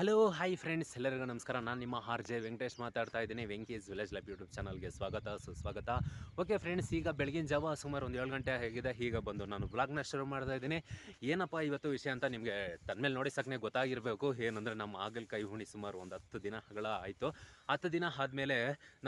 Hello hi friends ಎಲ್ಲರಿಗೂ ನಮಸ್ಕಾರ. ನಾನು ನಿಮ್ಮ ಆರ್ ಜೆ ವೆಂಕಟೇಶ್ ಮಾತಾಡ್ತಾ ಇದ್ದೀನಿ. ವೆಂಕೀಸ್ ವಿಲೇಜ್ ಲೈಫ್ ಯೂಟ್ಯೂಬ್ ಚಾನಲ್ಗೆ ಸ್ವಾಗತ, ಸುಸ್ವಾಗತ. ಓಕೆ ಫ್ರೆಂಡ್ಸ್ ಈಗ ಬೆಳಗಿನ ಜಾವ ಸುಮಾರು ಒಂದು ಏಳು ಗಂಟೆ ಆಗಿದೆ. ಈಗ ಬಂದು ನಾನು ಬ್ಲಾಗ್ನ ಶುರು ಮಾಡ್ತಾ ಇದ್ದೀನಿ. ಏನಪ್ಪ ಇವತ್ತು ವಿಷಯ ಅಂತ ನಿಮಗೆ ತನ್ಮೇಲೆ ನೋಡಿ ಸಾಕನೆ ಗೊತ್ತಾಗಿರಬೇಕು. ಏನಂದರೆ ನಮ್ಮ ಆಗಲಕಾಯಿ ಹುಣಿ ಸುಮಾರು ಒಂದು ಹತ್ತು ದಿನಗಳ ಆಯಿತು. ಹತ್ತು ದಿನ ಆದಮೇಲೆ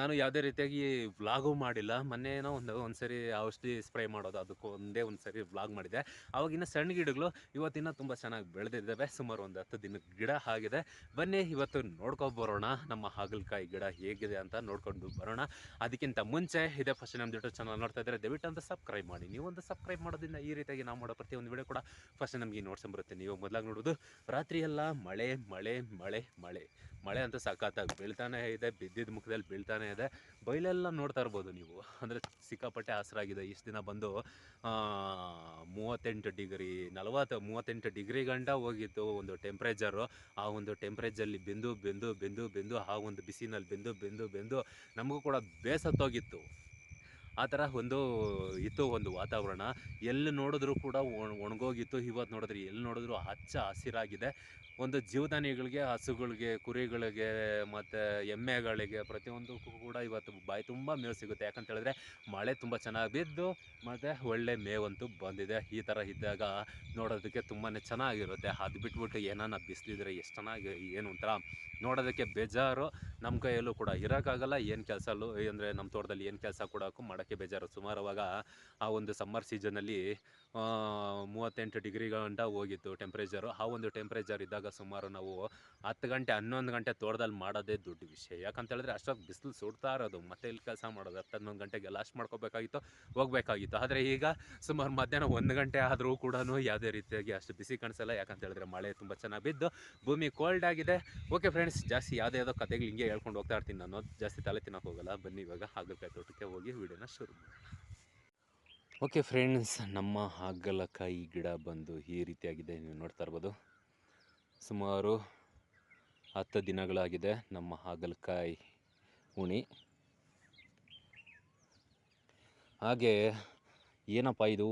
ನಾನು ಯಾವುದೇ ರೀತಿಯಾಗಿ ವ್ಲಾಗೂ ಮಾಡಿಲ್ಲ. ಮೊನ್ನೆನೋ ಒಂದು ಒಂದು ಸರಿ ಔಷಧಿ ಸ್ಪ್ರೇ ಮಾಡೋದು, ಅದಕ್ಕೆ ಒಂದೇ ಒಂದು ಸರಿ ವ್ಲಾಗ್ ಮಾಡಿದೆ. ಅವಾಗಿನ ಸಣ್ಣ ಗಿಡಗಳು ಇವತ್ತಿನ ತುಂಬ ಚೆನ್ನಾಗಿ ಬೆಳೆದಿದ್ದಾವೆ. ಸುಮಾರು ಒಂದು ಹತ್ತು ದಿನ ಗಿಡ ಆಗಿದೆ. ಬನ್ನಿ, ಇವತ್ತು ನೋಡ್ಕೊಂಡು ಬರೋಣ. ನಮ್ಮ ಹಾಗಲಕಾಯಿ ಗಿಡ ಹೇಗಿದೆ ಅಂತ ನೋಡ್ಕೊಂಡು ಬರೋಣ. ಅದಕ್ಕಿಂತ ಮುಂಚೆ ಇದೇ ಫಸ್ಟ್ ನಮ್ಮ ಯೂಟ್ಯೂಬ್ ಚಾನಲ್ ನೋಡ್ತಾ ಇದ್ದರೆ ದಯವಿಟ್ಟು ಅಂತ ಸಬ್ಸ್ಕ್ರೈಬ್ ಮಾಡಿ. ನೀವು ಒಂದು ಸಬ್ಸ್ಕ್ರೈಬ್ ಮಾಡೋದ್ರಿಂದ ಈ ರೀತಿಯಾಗಿ ನಾವು ಮಾಡೋ ಪ್ರತಿಯೊಂದು ವಿಡಿಯೋ ಕೂಡ ಫಸ್ಟ್ ನಮಗೆ ನೋಡ್ಸಂಬರುತ್ತೆ ನೀವು ಮೊದಲಾಗಿ ನೋಡೋದು ರಾತ್ರಿ ಎಲ್ಲ ಮಳೆ ಮಳೆ ಮಳೆ ಮಳೆ. ಮಳೆ ಅಂತೂ ಸಖತ್ತಾಗಿ ಬೀಳ್ತಾನೆ ಇದೆ ಬಿದ್ದಿದ್ದ ಮುಖದಲ್ಲಿ ಬೀಳ್ತಾನೆ ಇದೆ. ಬಯಲೆಲ್ಲ ನೋಡ್ತಾ ಇರ್ಬೋದು ನೀವು. ಅಂದರೆ ಸಿಕ್ಕಾಪಟ್ಟೆ ಆಸರಾಗಿದೆ ಇಷ್ಟು ದಿನ ಬಂದು ಮೂವತ್ತೆಂಟು ಡಿಗ್ರಿ, ನಲವತ್ತು, ಮೂವತ್ತೆಂಟು ಡಿಗ್ರಿ ಗಂಟ ಹೋಗಿತ್ತು ಒಂದು ಟೆಂಪ್ರೇಚರು ಆ ಒಂದು ಟೆಂಪ್ರೇಚರ್ಲಿ ಬೆಂದು ಬೆಂದು ಬೆಂದು ಬೆಂದು ಆ ಒಂದು ಬಿಸಿನಲ್ಲಿ ಬೆಂದು ಬೆಂದು ಬೆಂದು ನಮಗೂ ಕೂಡ ಬೇಸತ್ತೋಗಿತ್ತು. ಆ ಥರ ಒಂದು ಇತ್ತು ಒಂದು ವಾತಾವರಣ. ಎಲ್ಲಿ ನೋಡಿದ್ರೂ ಕೂಡ ಒಣ, ಒಣಗೋಗಿತ್ತು. ಇವತ್ತು ನೋಡಿದ್ರೆ ಎಲ್ಲಿ ನೋಡಿದ್ರು ಹಚ್ಚ ಹಸಿರಾಗಿದೆ. ಒಂದು ಜೀವದಾನಿಗಳಿಗೆ ಹಸುಗಳಿಗೆ, ಕುರಿಗಳಿಗೆ ಮತ್ತು ಎಮ್ಮೆಗಳಿಗೆ ಪ್ರತಿಯೊಂದಕ್ಕೂ ಕೂಡ ಇವತ್ತು ಬಾಯಿ ತುಂಬ ಮೇವು ಸಿಗುತ್ತೆ. ಯಾಕಂತ ಹೇಳಿದ್ರೆ ಮಳೆ ತುಂಬ ಚೆನ್ನಾಗಿ ಬಿದ್ದು ಮತ್ತು ಒಳ್ಳೆ ಮೇವಂತೂ ಬಂದಿದೆ. ಈ ಥರ ಇದ್ದಾಗ ನೋಡೋದಕ್ಕೆ ತುಂಬಾ ಚೆನ್ನಾಗಿರುತ್ತೆ. ಅದು ಬಿಟ್ಬಿಟ್ಟು ಏನಾನ ಬಿಸಿಲಿದ್ರೆ ಎಷ್ಟು ಚೆನ್ನಾಗಿ, ಏನು ಒಂಥರ ನೋಡೋದಕ್ಕೆ ಬೇಜಾರು. ನಮ್ಮ ಕೈಯಲ್ಲೂ ಕೂಡ ಇರೋಕ್ಕಾಗಲ್ಲ. ಏನು ಕೆಲಸಲ್ಲೂ, ಅಂದರೆ ನಮ್ಮ ತೋಟದಲ್ಲಿ ಏನು ಕೆಲಸ ಕೊಡೋಕ್ಕೂ ಮಾಡೋಕ್ಕೆ ಬೇಜಾರು. ಸುಮಾರು ಅವಾಗ ಆ ಒಂದು ಸಮ್ಮರ್ ಸೀಸನಲ್ಲಿ ಮೂವತ್ತೆಂಟು ಡಿಗ್ರಿ ಹೋಗಿತ್ತು ಟೆಂಪ್ರೇಚರು ಆ ಒಂದು ಟೆಂಪ್ರೇಚರ್ ಇದ್ದಾಗ ಸುಮಾರು ನಾವು ಹತ್ತು ಗಂಟೆ, ಹನ್ನೊಂದು ಗಂಟೆ ತೋಟದಲ್ಲಿ ಮಾಡೋದೇ ದೊಡ್ಡ ವಿಷಯ. ಯಾಕಂತ ಹೇಳಿದ್ರೆ ಅಷ್ಟೊತ್ತು ಬಿಸಿಲು ಸುಡ್ತಾ ಇರೋದು. ಮತ್ತೆ ಇಲ್ಲಿ ಕೆಲಸ ಮಾಡೋದು, ಹತ್ತು, ಹನ್ನೊಂದು ಗಂಟೆಗೆ ಲಾಸ್ಟ್ ಮಾಡ್ಕೋಬೇಕಾಗಿತ್ತು, ಹೋಗ್ಬೇಕಾಗಿತ್ತು. ಆದರೆ ಈಗ ಸುಮಾರು ಮಧ್ಯಾಹ್ನ ಒಂದು ಗಂಟೆ ಆದರೂ ಕೂಡ ಯಾವುದೇ ರೀತಿಯಾಗಿ ಅಷ್ಟು ಬಿಸಿ ಕಾಣಿಸಲ್ಲ. ಯಾಕಂತ ಹೇಳಿದ್ರೆ ಮಳೆ ತುಂಬ ಚೆನ್ನಾಗಿ ಬಿದ್ದು, ಭೂಮಿ ಕೋಲ್ಡ್ ಆಗಿದೆ. ಓಕೆ ಫ್ರೆಂಡ್ಸ್ ಜಾಸ್ತಿ ಯಾವುದೇ ಯಾವುದೋ ಕತೆಗಳು ಹಿಂಗೆ ಹೇಳ್ಕೊಂಡು ಹೋಗ್ತಾ ಇರ್ತೀನಿ. ನಾನು ಜಾಸ್ತಿ ತಲೆ ತಿನ್ನೋಕೆ ಹೋಗಲ್ಲ. ಬನ್ನಿ ಇವಾಗ ಹಾಗಲಕಾಯಿ ತೋಟಕ್ಕೆ ಹೋಗಿ, ವಿಡಿಯೋನ ಶುರು ಓಕೆ ಫ್ರೆಂಡ್ಸ್, ನಮ್ಮ ಹಾಗಲಕಾಯಿ ಗಿಡ ಬಂದು ಈ ರೀತಿಯಾಗಿದೆ. ನೀವು ನೋಡ್ತಾ ಇರ್ಬೋದು. ಸುಮಾರು ಹತ್ತು ದಿನಗಳಾಗಿದೆ ನಮ್ಮ ಹಾಗಲಕಾಯಿ ಉಣಿ. ಹಾಗೆ ಏನಪ್ಪ ಇದು?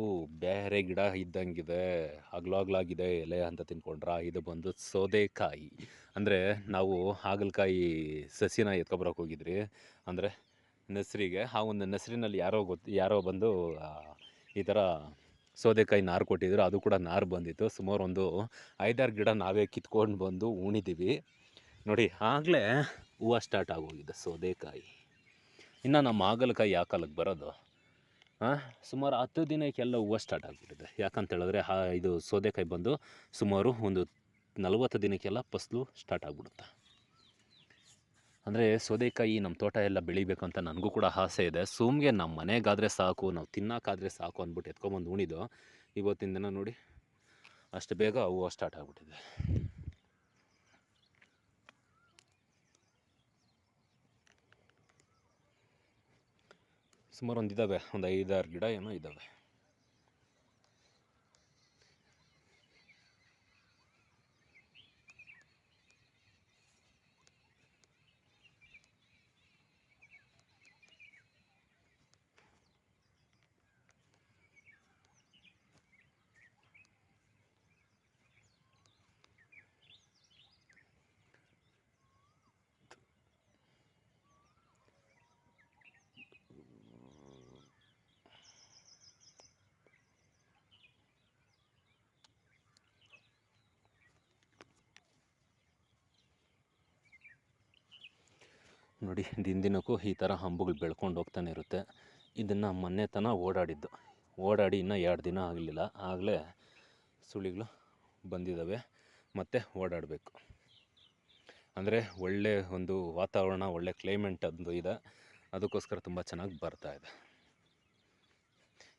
ಬೇರೆ ಗಿಡ ಇದ್ದಂಗಿದೆ. ಹಗ್ಲಾಗ್ಲಾಗಿದೆ, ಎಲೆ ಅಂತ ತಿನ್ಕೊಂಡ್ರ? ಇದು ಬಂದು ಸೋದೆಕಾಯಿ. ಅಂದರೆ ನಾವು ಹಾಗಲಕಾಯಿ ಸಸಿನ ಎತ್ಕೊಬರಕ್ಕೆ ಹೋಗಿದ್ರಿ. ಅಂದರೆ ನರ್ಸರಿಗೆ ಆ ಒಂದು ನೆಸರಿನಲ್ಲಿ ಯಾರೋ ಗೊತ್ತು ಯಾರೋ ಬಂದು ಈ ಥರ ಸೌದೆಕಾಯಿ ನಾರು ಕೊಟ್ಟಿದ್ರು, ಅದು ಕೂಡ ನಾರು ಬಂದಿತ್ತು. ಸುಮಾರು ಒಂದು ಐದಾರು ಗಿಡ ನಾವೇ ಕಿತ್ಕೊಂಡು ಬಂದು ಉಣಿದ್ದೀವಿ ನೋಡಿ, ಆಗಲೇ ಹೂವು ಸ್ಟಾರ್ಟ್ ಆಗೋಗಿದೆ ಸೌದೆಕಾಯಿ. ಇನ್ನು ನಮ್ಮ ಹಾಗಲಕಾಯಿ ಯಾವ ಬರೋದು? ಹಾಂ ಸುಮಾರು ಹತ್ತು ದಿನಕ್ಕೆಲ್ಲ ಹೂವು ಸ್ಟಾರ್ಟ್ ಆಗಿಬಿಟ್ಟಿದೆ. ಯಾಕಂತ ಹೇಳಿದ್ರೆ ಹಾ ಇದು ಸೌದೆಕಾಯಿ ಬಂದು ಸುಮಾರು ಒಂದು ನಲವತ್ತು ದಿನಕ್ಕೆಲ್ಲ ಫಸಲು ಸ್ಟಾರ್ಟ್ ಆಗಿಬಿಡುತ್ತೆ. ಅಂದರೆ ಸೌದೆಕಾಯಿ ನಮ್ಮ ತೋಟ ಎಲ್ಲ ಬೆಳಿಬೇಕಂತ ನನಗೂ ಕೂಡ ಆಸೆ ಇದೆ. ಸುಮ್ಗೆ ನಮ್ಮ ಮನೆಗಾದರೆ ಸಾಕು, ನಾವು ತಿನ್ನೋಕ್ಕಾದರೆ ಸಾಕು ಅಂದ್ಬಿಟ್ಟು ಎತ್ಕೊಂಬಂದು ಉಣಿದು ಇವತ್ತಿನ ದಿನ ನೋಡಿ ಅಷ್ಟು ಬೇಗ ಹೂವು ಸ್ಟಾರ್ಟ್ ಆಗಿಬಿಟ್ಟಿದೆ. ಸುಮಾರು ಒಂದು ಇದ್ದಾವೆ ಒಂದು ಐದಾರು ಗಿಡ ಏನೋ ಇದ್ದಾವೆ ನೋಡಿ ದಿನ ದಿನಕ್ಕೂ ಈ ಥರ ಹಂಬುಗಳು ಬೆಳ್ಕೊಂಡು ಹೋಗ್ತಾನೆ ಇರುತ್ತೆ. ಇದನ್ನು ಮೊನ್ನೆ ತನ ಓಡಾಡಿದ್ದು. ಓಡಾಡಿ ಇನ್ನೂ ಎರಡು ದಿನ ಆಗಲಿಲ್ಲ. ಆಗಲೇ ಸುಳಿಗಳು ಬಂದಿದ್ದಾವೆ ಮತ್ತು ಓಡಾಡಬೇಕು. ಅಂದರೆ ಒಳ್ಳೆ ಒಂದು ವಾತಾವರಣ, ಒಳ್ಳೆ ಕ್ಲೈಮೇಟ್ ಅದು ಇದೆ. ಅದಕ್ಕೋಸ್ಕರ ತುಂಬ ಚೆನ್ನಾಗಿ ಬರ್ತಾ ಇದೆ.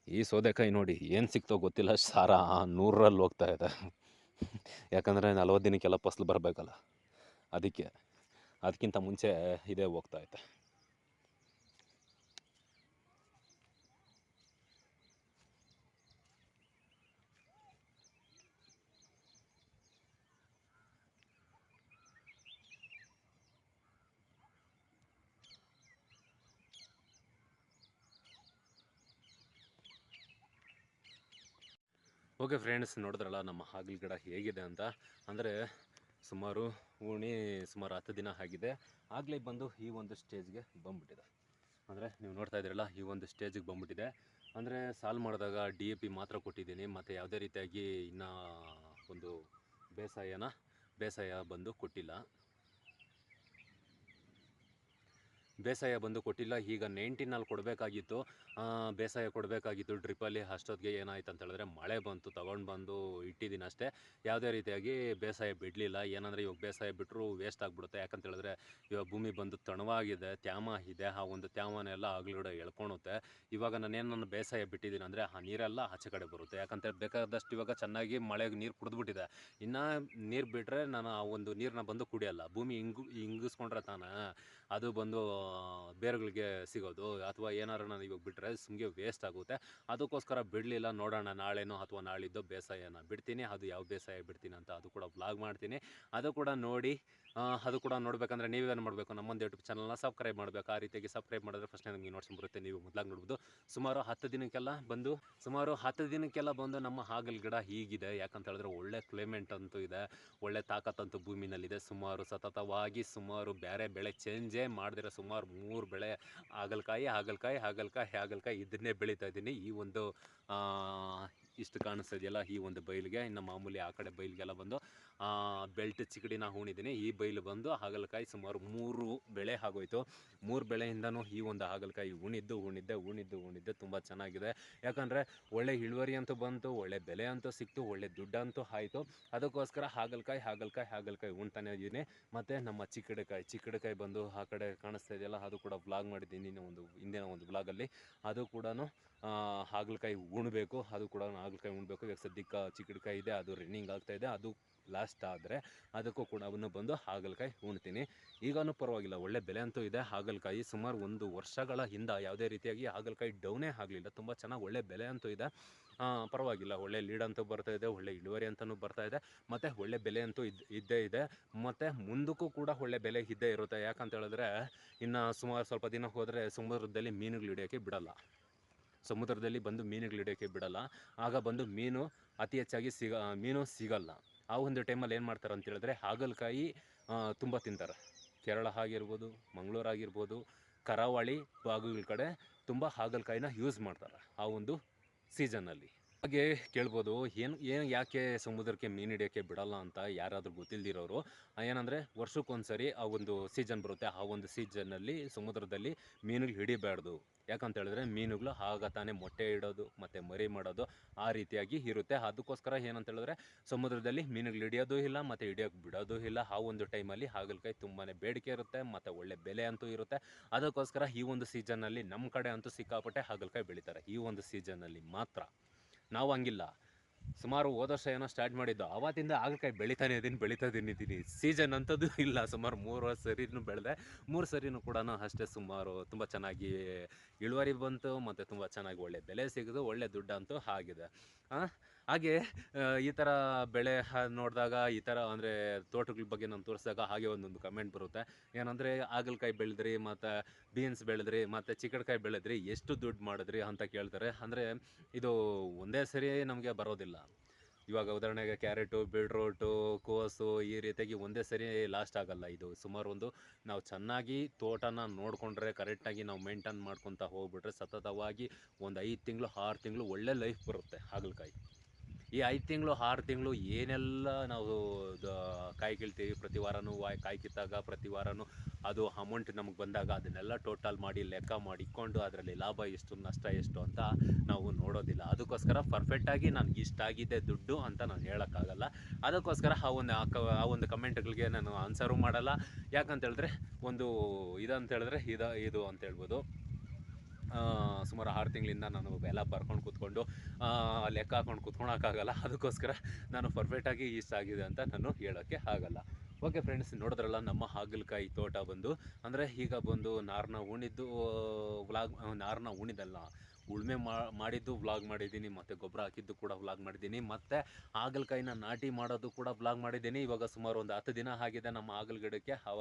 ಈ ಸೌದೆಕಾಯಿ ನೋಡಿ, ಏನು ಸಿಕ್ತೋ ಗೊತ್ತಿಲ್ಲ. ಸಾರ ನೂರಲ್ಲಿ ಹೋಗ್ತಾ ಇದೆ. ಯಾಕಂದರೆ ನಲ್ವತ್ತು ದಿನಕ್ಕೆಲ್ಲ ಫಸಲು ಬರಬೇಕಲ್ಲ. ಅದಕ್ಕೆ ಅದಕ್ಕಿಂತ ಮುಂಚೆ ಇದೇ ಹೋಗ್ತಾ ಐತೆ ಓಕೆ ಫ್ರೆಂಡ್ಸ್ ನೋಡಿದ್ರಲ್ಲ ನಮ್ಮ ಹಾಗಲ್ ಗಿಡ ಹೇಗಿದೆ ಅಂತ? ಅಂದರೆ ಸುಮಾರು ಓಣಿ ಸುಮಾರು ಹತ್ತು ದಿನ ಆಗಿದೆ. ಆಗಲೇ ಬಂದು ಈ ಒಂದು ಸ್ಟೇಜ್ಗೆ ಬಂದ್ಬಿಟ್ಟಿದೆ. ಅಂದರೆ ನೀವು ನೋಡ್ತಾ ಇದ್ದೀರಲ್ಲ, ಈ ಒಂದು ಸ್ಟೇಜಿಗೆ ಬಂದ್ಬಿಟ್ಟಿದೆ. ಅಂದರೆ ಸಾಲ್ ಮಾಡಿದಾಗ ಡಿ ಎ ಪಿ ಮಾತ್ರ ಕೊಟ್ಟಿದ್ದೀನಿ. ಮತ್ತು ಯಾವುದೇ ರೀತಿಯಾಗಿ ಇನ್ನೂ ಒಂದು ಬೇಸಾಯನ, ಬೇಸಾಯ ಬಂದು ಕೊಟ್ಟಿಲ್ಲ. ಬೇಸಾಯ ಬಂದು ಕೊಟ್ಟಿಲ್ಲ, ಈಗ ನೈಂಟಿನಲ್ಲಿ ಕೊಡಬೇಕಾಗಿತ್ತು. ಬೇಸಾಯ ಕೊಡಬೇಕಾಗಿತ್ತು ಡ್ರಿಪ್ಪಲ್ಲಿ ಅಷ್ಟೊತ್ತಿಗೆ ಏನಾಯ್ತು ಅಂತ ಹೇಳಿದ್ರೆ ಮಳೆ ಬಂತು, ತೊಗೊಂಡು ಬಂದು ಇಟ್ಟಿದ್ದೀನಿ ಅಷ್ಟೇ. ಯಾವುದೇ ರೀತಿಯಾಗಿ ಬೇಸಾಯ ಬಿಡಲಿಲ್ಲ. ಏನಂದರೆ ಇವಾಗ ಬೇಸಾಯ ಬಿಟ್ಟರು ವೇಸ್ಟ್ ಆಗಿಬಿಡುತ್ತೆ. ಯಾಕಂತ ಹೇಳಿದ್ರೆ ಇವಾಗ ಭೂಮಿ ಬಂದು ತಣವಾಗಿದೆ, ತ್ಯಾಮ ಇದೆ, ಆ ಒಂದು ತ್ಯಾಮನೆಲ್ಲ ಆಗ್ಲೂടെ ಎಳ್ಕೊಳುತ್ತೆ ಇವಾಗ ನಾನೇನು ನನ್ನ ಬೇಸಾಯ ಬಿಟ್ಟಿದ್ದೀನಿ ಅಂದರೆ ಆ ನೀರೆಲ್ಲ ಆಚೆ ಕಡೆ ಬರುತ್ತೆ. ಯಾಕಂತೇಳಿ ಬೇಕಾದಷ್ಟು ಇವಾಗ ಚೆನ್ನಾಗಿ ಮಳೆಗೆ ನೀರು ಕುಡಿದ್ಬಿಟ್ಟಿದೆ. ಇನ್ನು ನೀರು ಬಿಟ್ಟರೆ ನಾನು ಆ ಒಂದು ನೀರನ್ನ ಬಂದು ಕುಡಿಯಲ್ಲ. ಭೂಮಿ ಹಿಂಗು, ಹಿಂಗಿಸ್ಕೊಂಡ್ರೆ ತಾನೇ ಅದು ಬಂದು ಬೇರುಗಳಿಗೆ ಸಿಗೋದು ಅಥವಾ ಏನಾರು ನಾನು ಇವಾಗ ಬಿಟ್ಟರೆ ಸುಮ್ಗೆ ವೇಸ್ಟ್ ಆಗುತ್ತೆ. ಅದಕ್ಕೋಸ್ಕರ ಬಿಡಲಿಲ್ಲ ನೋಡೋಣ ನಾಳೆನೋ ಅಥವಾ ನಾಳಿದ್ದೋ ಬೇಸಾಯನ. ಬಿಡ್ತೀನಿ, ಅದು ಯಾವ ಬೇಸಾಯ ಬಿಡ್ತೀನಿ ಅಂತ ಅದು ಕೂಡ ವ್ಲಾಗ್ ಮಾಡ್ತೀನಿ. ಅದು ಕೂಡ ನೋಡಿ ಅದು ಕೂಡ ನೋಡಬೇಕಂದ್ರೆ ನೀವೇನು ಮಾಡಬೇಕು? ನಮ್ಮೊಂದು ಯೂಟ್ಯೂಬ್ ಚಾನಲ್ನ ಸಬ್ಸ್ಕ್ರೈಬ್ ಮಾಡಬೇಕು. ಆ ರೀತಿಯಾಗಿ ಸಬ್ಸ್ಕ್ರೈಬ್ ಮಾಡಿದ್ರೆ ಫಸ್ಟ್ ನನಗೆ ನೋಟ್ಸ್ ಬರುತ್ತೆ, ನೀವು ಮೊದಲಾಗಿ ನೋಡ್ಬೋದು. ಸುಮಾರು ಹತ್ತು ದಿನಕ್ಕೆಲ್ಲ ಬಂದು, ಸುಮಾರು ಹತ್ತು ದಿನಕ್ಕೆಲ್ಲ ಬಂದು ನಮ್ಮ ಹಾಗಲ್ ಗಿಡ ಹೀಗಿದೆ. ಯಾಕಂತ ಹೇಳಿದ್ರೆ ಒಳ್ಳೆ ಕ್ಲೈಮೇಟ್ ಅಂತೂ ಇದೆ. ಒಳ್ಳೆ ತಾಕತ್ತಂತೂ ಭೂಮಿನಲ್ಲಿದೆ. ಸುಮಾರು ಸತತವಾಗಿ ಸುಮಾರು ಬೇರೆ ಬೆಳೆ ಚೇಂಜೇ ಮಾಡಿದ್ರೆ ಸುಮಾರು ಮೂರು ಬೆಳೆ ಹಾಗಲಕಾಯಿ ಹಾಗಲಕಾಯಿ ಹಾಗಲಕಾಯಿ ಹಾಗಲಕಾಯಿ ಇದನ್ನೇ ಬೆಳೀತಾ ಇದ್ದೀನಿ. ಈ ಒಂದು ಇಷ್ಟು ಕಾಣಿಸ್ತಾ ಇದೆಯಲ್ಲ, ಈ ಒಂದು ಬೈಲಿಗೆ ಇನ್ನು ಮಾಮೂಲಿ ಆ ಕಡೆ ಬೈಲಿಗೆಲ್ಲ ಬಂದು ಬೆಲ್ಟ್ ಚಿಕಡಿನ ಹೂಣಿದ್ದೀನಿ. ಈ ಬೈಲು ಬಂದು ಹಾಗಲಕಾಯಿ ಸುಮಾರು ಮೂರು ಬೆಳೆ ಆಗೋಯ್ತು. ಮೂರು ಬೆಳೆಯಿಂದನೂ ಈ ಒಂದು ಹಾಗಲಕಾಯಿ ಉಣಿದ್ದು ಉಣಿದ್ದೆ ಉಣಿದ್ದು ಉಣಿದ್ದೆ ತುಂಬ ಚೆನ್ನಾಗಿದೆ. ಯಾಕಂದರೆ ಒಳ್ಳೆ ಇಳುವರಿ ಅಂತೂ ಬಂತು, ಒಳ್ಳೆ ಬೆಲೆ ಅಂತೂ ಸಿಕ್ತು, ಒಳ್ಳೆ ದುಡ್ಡಂತೂ ಆಯಿತು. ಅದಕ್ಕೋಸ್ಕರ ಹಾಗಲಕಾಯಿ ಹಾಗಲಕಾಯಿ ಹಾಗಲಕಾಯಿ ಉಣ್ತಾನೆ ಇದ್ದೀನಿ. ಮತ್ತು ನಮ್ಮ ಚಿಕ್ಕಡಕಾಯಿ ಚಿಕ್ಕಡಕಾಯಿ ಬಂದು ಆ ಕಡೆ ಕಾಣಿಸ್ತಾ ಇದೆಯಲ್ಲ, ಅದು ಕೂಡ ಬ್ಲಾಗ್ ಮಾಡಿದ್ದೀನಿ ಒಂದು, ಹಿಂದಿನ ಒಂದು ಬ್ಲಾಗಲ್ಲಿ ಅದು ಕೂಡ ಹಾಗಲಕಾಯಿ ಉಣ್ಬೇಕು, ಅದು ಕೂಡ ಹಾಗಲಕಾಯಿ ಉಣ್ಬೇಕು. ಇವಾಗ ಸದ್ಯಕ್ಕೆ ಚಿಕ್ಕಡಕಾಯಿ ಇದೆ, ಅದು ರನ್ನಿಂಗ್ ಆಗ್ತಾಯಿದೆ ಅದು ಲಾಸ್ಟ್ ಆದರೆ ಅದಕ್ಕೂ ಕೂಡ ಅವನ್ನು ಬಂದು ಹಾಗಲಕಾಯಿ ಉಣ್ತೀನಿ ಈಗನೂ ಪರವಾಗಿಲ್ಲ, ಒಳ್ಳೆ ಬೆಲೆ ಅಂತೂ ಇದೆ. ಹಾಗಲಕಾಯಿ ಸುಮಾರು ಒಂದು ವರ್ಷಗಳ ಹಿಂದೆ ಯಾವುದೇ ರೀತಿಯಾಗಿ ಹಾಗಲಕಾಯಿ ಡೌನೇ ಆಗಲಿಲ್ಲ. ತುಂಬ ಚೆನ್ನಾಗಿ ಒಳ್ಳೆ ಬೆಲೆ ಅಂತೂ ಇದೆ. ಪರವಾಗಿಲ್ಲ, ಒಳ್ಳೆ ಲೀಡ್ ಅಂತೂ ಬರ್ತಾ ಇದೆ, ಒಳ್ಳೆ ಇಳುವರಿ ಅಂತಲೂ ಬರ್ತಾ ಇದೆ. ಮತ್ತು ಒಳ್ಳೆ ಬೆಲೆ ಅಂತೂ ಇದ್, ಇದ್ದೇ ಇದೆ. ಮತ್ತು ಮುಂದಕ್ಕೂ ಕೂಡ ಒಳ್ಳೆ ಬೆಲೆ ಇದ್ದೇ ಇರುತ್ತೆ. ಯಾಕಂತ ಹೇಳಿದ್ರೆ, ಇನ್ನು ಸುಮಾರು ಸ್ವಲ್ಪ ದಿನ ಹೋದರೆ ಸಮುದ್ರದಲ್ಲಿ ಮೀನುಗಳು ಹಿಡಿಯೋಕ್ಕೆ ಬಿಡಲ್ಲ. ಸಮುದ್ರದಲ್ಲಿ ಬಂದು ಮೀನುಗಳು ಹಿಡಿಯೋಕ್ಕೆ ಬಿಡಲ್ಲ. ಆಗ ಬಂದು ಮೀನು ಅತಿ ಹೆಚ್ಚಾಗಿ ಸಿಗ, ಮೀನು ಸಿಗಲ್ಲ. ಆ ಒಂದು ಟೈಮಲ್ಲಿ ಏನು ಮಾಡ್ತಾರೆ ಅಂತ ಹೇಳಿದ್ರೆ ಹಾಗಲಕಾಯಿ ತುಂಬ ತಿಂತಾರೆ. ಕೇರಳ ಆಗಿರ್ಬೋದು, ಮಂಗಳೂರು ಆಗಿರ್ಬೋದು, ಕರಾವಳಿ ಭಾಗಗಳ ಕಡೆ ತುಂಬ ಹಾಗಲಕಾಯಿನ ಯೂಸ್ ಮಾಡ್ತಾರೆ ಆ ಒಂದು ಸೀಸನ್ನಲ್ಲಿ ಹಾಗೆ ಕೇಳ್ಬೋದು, ಏನು ಏನು ಯಾಕೆ ಸಮುದ್ರಕ್ಕೆ ಮೀನು ಹಿಡಿಯೋಕ್ಕೆ ಬಿಡಲ್ಲ ಅಂತ ಯಾರಾದರೂ ಗೊತ್ತಿಲ್ಲದಿರೋರು ಏನಂದರೆ ವರ್ಷಕ್ಕೊಂದ್ಸರಿ ಆ ಒಂದು ಸೀಸನ್ ಬರುತ್ತೆ. ಆ ಒಂದು ಸೀಸನ್ನಲ್ಲಿ ಸಮುದ್ರದಲ್ಲಿ ಮೀನುಗಳು ಹಿಡಿಬಾರ್ದು. ಯಾಕಂತ ಹೇಳಿದ್ರೆ ಮೀನುಗಳು ಆಗ ತಾನೇ ಮೊಟ್ಟೆ ಇಡೋದು, ಮತ್ತು ಮರಿ ಮಾಡೋದು ಆ ರೀತಿಯಾಗಿ ಇರುತ್ತೆ. ಅದಕ್ಕೋಸ್ಕರ ಏನಂತ ಹೇಳಿದ್ರೆ ಸಮುದ್ರದಲ್ಲಿ ಮೀನುಗಳು ಹಿಡಿಯೋದು ಇಲ್ಲ, ಮತ್ತು ಹಿಡಿಯೋಕೆ ಬಿಡೋದು ಇಲ್ಲ. ಆ ಒಂದು ಟೈಮಲ್ಲಿ ಹಾಗಲಕಾಯಿ ತುಂಬಾ ಬೇಡಿಕೆ ಇರುತ್ತೆ, ಮತ್ತು ಒಳ್ಳೆ ಬೆಲೆ ಅಂತೂ ಇರುತ್ತೆ. ಅದಕ್ಕೋಸ್ಕರ ಈ ಒಂದು ಸೀಸನ್ನಲ್ಲಿ ನಮ್ಮ ಕಡೆ ಅಂತೂ ಸಿಕ್ಕಾಪಟ್ಟೆ ಹಾಗಲಕಾಯಿ ಬೆಳೀತಾರೆ. ಈ ಒಂದು ಸೀಸನ್ನಲ್ಲಿ ಮಾತ್ರ. ನಾವು ಹಂಗಿಲ್ಲ. ಸುಮಾರು ಹೋದ ವರ್ಷ ಏನೋ ಸ್ಟಾರ್ಟ್ ಮಾಡಿದ್ದು. ಆವತ್ತಿಂದ ಆಗಲಕಾಯಿ ಬೆಳಿತಾನೆ ಇದ್ದೀನಿ ಬೆಳಿತಾ ಇದ್ದೀನಿ ಸೀಸನ್ ಅಂಥದ್ದು ಇಲ್ಲ. ಸುಮಾರು ಮೂರು ಸರಿನೂ ಬೆಳೆದೆ. ಮೂರು ಸರಿನೂ ಕೂಡ ಅಷ್ಟೇ ಸುಮಾರು ತುಂಬ ಚೆನ್ನಾಗಿ ಇಳುವರಿ ಬಂತು, ಮತ್ತು ತುಂಬ ಚೆನ್ನಾಗಿ ಒಳ್ಳೆ ಬೆಲೆ ಸಿಗೋದು, ಒಳ್ಳೆ ದುಡ್ಡಂತೂ ಆಗಿದೆ. ಹಾಗೆ ಈ ಥರ ಬೆಳೆ ನೋಡಿದಾಗ, ಈ ಥರ ಅಂದರೆ ತೋಟಗಳ ಬಗ್ಗೆ ನಾನು ತೋರಿಸಿದಾಗ ಹಾಗೆ ಒಂದೊಂದು ಕಮೆಂಟ್ ಬರುತ್ತೆ. ಏನಂದರೆ, ಹಾಗಲಕಾಯಿ ಬೆಳೆದ್ರಿ, ಮತ್ತು ಬೀನ್ಸ್ ಬೆಳೆದ್ರಿ, ಮತ್ತು ಚಿಕ್ಕಡ್ಕಾಯಿ ಬೆಳೆದ್ರಿ, ಎಷ್ಟು ದುಡ್ಡು ಮಾಡಿದ್ರಿ ಅಂತ ಕೇಳ್ತಾರೆ. ಅಂದರೆ, ಇದು ಒಂದೇ ಸರಿ ನಮಗೆ ಬರೋದಿಲ್ಲ. ಇವಾಗ ಉದಾಹರಣೆಗೆ ಕ್ಯಾರೆಟು ಬೀಟ್ರೋಟು ಕೋಸು ಈ ರೀತಿಯಾಗಿ ಒಂದೇ ಸರಿ ಲಾಸ್ಟ್ ಆಗಲ್ಲ ಇದು. ಸುಮಾರು ಒಂದು ನಾವು ಚೆನ್ನಾಗಿ ತೋಟನ ನೋಡಿಕೊಂಡ್ರೆ ಕರೆಕ್ಟಾಗಿ ನಾವು ಮೇಂಟೈನ್ ಮಾಡ್ಕೊತ ಹೋಗ್ಬಿಟ್ರೆ ಸತತವಾಗಿ ಒಂದು ಐದು ತಿಂಗಳು, ಆರು ತಿಂಗಳು ಒಳ್ಳೆ ಲೈಫ್ ಬರುತ್ತೆ ಹಾಗಲಕಾಯಿ. ಈ ಐದು ತಿಂಗಳು, ಆರು ತಿಂಗಳು ಏನೆಲ್ಲ ನಾವು ಕಾಯಿ ಕೀಳ್ತೀವಿ ಪ್ರತಿ ವಾರನೂ ಕಾಯಿ ಕಿತ್ತಾಗ ಪ್ರತಿ ವಾರನೂ ಅದು ಅಮೌಂಟ್ ನಮಗೆ ಬಂದಾಗ ಅದನ್ನೆಲ್ಲ ಟೋಟಲ್ ಮಾಡಿ, ಲೆಕ್ಕ ಮಾಡಿಕೊಂಡು ಅದರಲ್ಲಿ ಲಾಭ ಎಷ್ಟು, ನಷ್ಟ ಎಷ್ಟು ಅಂತ ನಾವು ನೋಡೋದಿಲ್ಲ. ಅದಕ್ಕೋಸ್ಕರ ಪರ್ಫೆಕ್ಟಾಗಿ ನನಗೆ ಇಷ್ಟ ಆಗಿದೆ ದುಡ್ಡು ಅಂತ ನಾನು ಹೇಳೋಕ್ಕಾಗಲ್ಲ. ಅದಕ್ಕೋಸ್ಕರ ಆ ಒಂದು ಆ ಒಂದು ಕಮೆಂಟ್ಗಳಿಗೆ ನಾನು ಆನ್ಸರು ಮಾಡಲ್ಲ. ಯಾಕಂತ ಹೇಳಿದ್ರೆ ಒಂದು ಇದಂತ ಹೇಳಿದ್ರೆ, ಇದು ಇದು ಅಂತ ಹೇಳ್ಬೋದು. ಸುಮಾರು ಆರು ತಿಂಗಳಿಂದ ನಾನು ಎಲ್ಲ ಬರ್ಕೊಂಡು ಕೂತ್ಕೊಂಡು ಲೆಕ್ಕ ಹಾಕೊಂಡು ಕೂತ್ಕೊಳಕ್ಕಾಗಲ್ಲ. ಅದಕ್ಕೋಸ್ಕರ ನಾನು ಪರ್ಫೆಕ್ಟಾಗಿ ಆಗಿದೆ ಅಂತ ನಾನು ಹೇಳೋಕ್ಕೆ ಆಗಲ್ಲ. ಓಕೆ ಫ್ರೆಂಡ್ಸ್ ನೋಡಿದ್ರಲ್ಲ ನಮ್ಮ ಹಾಗಲಕಾಯಿ ತೋಟ ಬಂದು ಅಂದರೆ ಈಗ ಬಂದು ನಾರನ್ನ ಉಣಿದ್ದು ವ್ಲಾಗ್ ನಾರನ್ನ ಉಣಿದಲ್ಲ ಉಳುಮೆ ಮಾಡಿದ್ದು ವ್ಲಾಗ್ ಮಾಡಿದ್ದೀನಿ ಮತ್ತು ಗೊಬ್ಬರ ಹಾಕಿದ್ದು ಕೂಡ ವ್ಲಾಗ್ ಮಾಡಿದ್ದೀನಿ ಮತ್ತು ಹಾಗಲಕಾಯಿನ ನಾಟಿ ಮಾಡೋದು ಕೂಡ ವ್ಲಾಗ್ ಮಾಡಿದ್ದೀನಿ. ಇವಾಗ ಸುಮಾರು ಒಂದು ಹತ್ತು ದಿನ ಆಗಿದೆ ನಮ್ಮ ಹಾಗಲ ಗಿಡಕ್ಕೆ ಆ,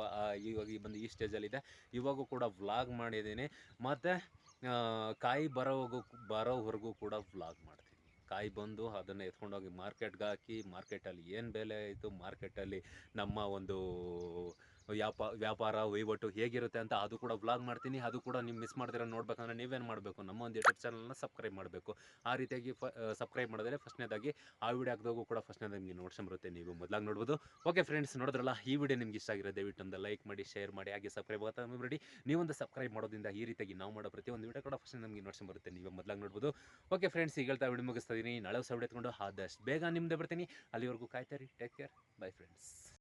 ಇವಾಗ ಈ ಬಂದು ಈ ಸ್ಟೇಜಲ್ಲಿದೆ ಇವಾಗೂ ಕೂಡ ವ್ಲಾಗ್ ಮಾಡಿದ್ದೀನಿ. ಮತ್ತು ಕಾಯಿ ಬರೋವರೆಗೂ ಬರೋವರೆಗೂ ಕೂಡ ವ್ಲಾಗ್ ಮಾಡ್ತೀನಿ. ಕಾಯಿ ಬಂದು ಅದನ್ನು ಎತ್ಕೊಂಡೋಗಿ ಮಾರ್ಕೆಟ್ಗೆ ಹಾಕಿ ಮಾರ್ಕೆಟಲ್ಲಿ ಏನು ಬೆಲೆ ಆಯಿತು ಮಾರ್ಕೆಟಲ್ಲಿ ನಮ್ಮ ಒಂದು ವ್ಯಾಪ, ವ್ಯಾಪಾರ ವಹಿವಾಟು ಹೇಗಿರುತ್ತೆ ಅಂತ ಅದು ಕೂಡ ವ್ಲಾಗ್ ಮಾಡ್ತೀನಿ. ಅದು ಕೂಡ ನೀವು ಮಿಸ್ ಮಾಡ್ದಿರೋ ನೋಡ್ಬೇಕಂದ್ರೆ ನೀವೇನು ಮಾಡಬೇಕು? ನಮ್ಮ ಒಂದು ಯೂಟ್ಯೂಬ್ ಚಾನಲ್ನ ಸಬ್ಸ್ಕ್ರೈಬ್ ಮಾಡಬೇಕು. ಆ ರೀತಿಯಾಗಿ ಫ ಸಬ್ಸ್ಕ್ರೈಬ್ ಮಾಡಿದ್ರೆ ಫಸ್ಟ್ನೇದಾಗಿ ಆ ವಿಡಿಯೋ ಹಾಕಿದಾಗೂ ಕೂಡ ಫಸ್ಟ್ನೇದಾಗಿ ನಿಮಗೆ ನೋಡ್ಸ್ಕೊಂಬರುತ್ತೆ ನೀವು ಮೊದಲಾಗಿ ನೋಡ್ಬೋದು. ಓಕೆ ಫ್ರೆಂಡ್ಸ್ ನೋಡಿದ್ರಲ್ಲ, ಈ ವಿಡಿಯೋ ನಿಮ್ಗೆ ಇಷ್ಟ ಆಗಿರೋ ದಯವಿಟ್ಟು ಒಂದು ಲೈಕ್ ಮಾಡಿ ಶೇರ್ ಮಾಡಿ, ಹಾಗೆ ಸಬ್ಸ್ಕ್ರೈಬ್ ಆಗುತ್ತೆ ಮರಿಬೇಡಿ. ನೀವೊಂದು ಸಬ್ಸ್ಕ್ರೈಬ್ ಮಾಡೋದ್ರಿಂದ ಈ ರೀತಿಯಾಗಿ ನಾವು ಮಾಡೋ ಪ್ರತಿಯೊಂದು ವಿಡಿಯೋ ಕೂಡ ಫಸ್ಟ್ ನಮಗೆ ನೋಡ್ಸ್ಕೊಂಬರುತ್ತೆ ನೀವು ಮೊದಲಾಗಿ ನೋಡ್ಬೋದು. ಓಕೆ ಫ್ರೆಂಡ್ಸ್ ಈಗ ಹೇಳ್ತಾ ವಿಡಿಯೋ ಮುಗಿಸ್ತಾ ಇದೀನಿ. ನಾಳೆ ಹೊಸ ಆದಷ್ಟು ಬೇಗ ನಿಮ್ಮದೇ ಬರ್ತೀನಿ. ಅಲ್ಲಿವರೆಗೂ ಕಾಯ್ತಾರಿ ಟೇಕ್ ಕೇರ್ ಬೈ ಫ್ರೆಂಡ್ಸ್